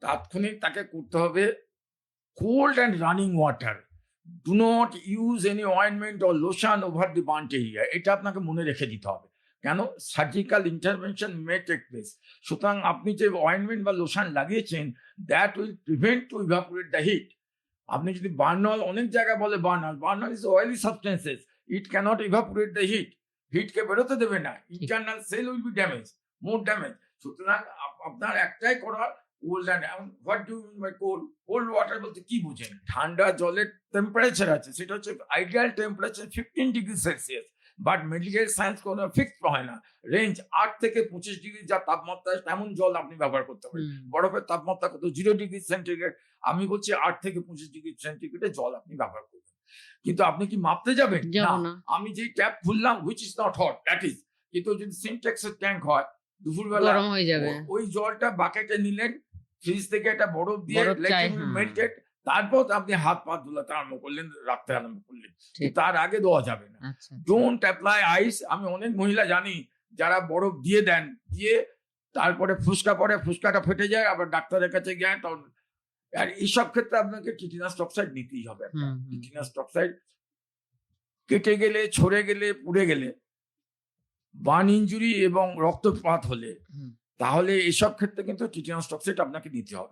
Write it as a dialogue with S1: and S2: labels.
S1: তাৎক্ষণিক তাকে করতে হবে cold and running water do not use any ointment or lotion over the burnt area এটা আপনাকে মনে রেখে দিতে হবে। কেন? Surgical intervention may take place সুতরাং আপনি যে অয়েনমেন্ট বা লোশন লাগিয়েছেন that will prevent to evaporate the heat আপনি যদি বার্নল অনেক জায়গায় বলে Burnol Burnol is oily substances it can't evaporate the heat হিটকে বেরোতে দেবে না। Internal cell will be damage more damage সুতরাং আপ- আপনার একটাই করার cold and what do mean by cold cold water বলতে কি বুঝেন? ঠান্ডা জলের টেম্পারেচার আছে সেটা হচ্ছে ideal temperature fifteen degree Celsius but medical science কোনো ফিক্সড হয় না। রেঞ্জ আট থেকে পঁচিশ ডিগ্রি যা তাপমাত্রা তেমন জল আপনি ব্যবহার করতে পারেন। বরফের তাপমাত্রা কত? জিরো ডিগ্রি সেন্টিগ্রেড আমি বলছি আট থেকে পঁচিশ ডিগ্রি সেন্টিগ্রেডে জল আপনি ব্যবহার করবেন। কিন্তু আপনি কি মাপতে যাবেন? না আমি যেই ট্যাপ খুললাম which is not hot that is কিন্তু যদি সিনটেক্সের ট্যাঙ্ক হয় দুপুরবেলা
S2: গরম হয়ে যাবে।
S1: ওই জলটা বাকেটে নিলেন ফ্রিজ থেকে একটা বরফ দিয়ে। মেল্টেড তারপর আপনি হাত পা ধুলাতে আরম্ভ করলেন রাখতে আরম্ভ করলেন। তার আগে দেওয়া যাবে না। ডোন্ট অ্যাপ্লাই আইস আমি অনেক মহিলা জানি যারা বরফ দিয়ে দেন দিয়ে তারপরে ফুসকা পরে ফুসকাটা ফেটে যায় আবার ডাক্তারের কাছে যায় তখন আর এইসব ক্ষেত্রে আপনাকে টিটিনাস টক্সাইড নিতেই হবে। টিটিনাস টক্সাইড কেটে গেলে ছড়ে গেলে পুড়ে গেলে বার্ন ইঞ্জুরি এবং রক্তপাত হলে তাহলে এসব ক্ষেত্রে কিন্তু টিটিনাস টক্সাইড আপনাকে নিতে হবে।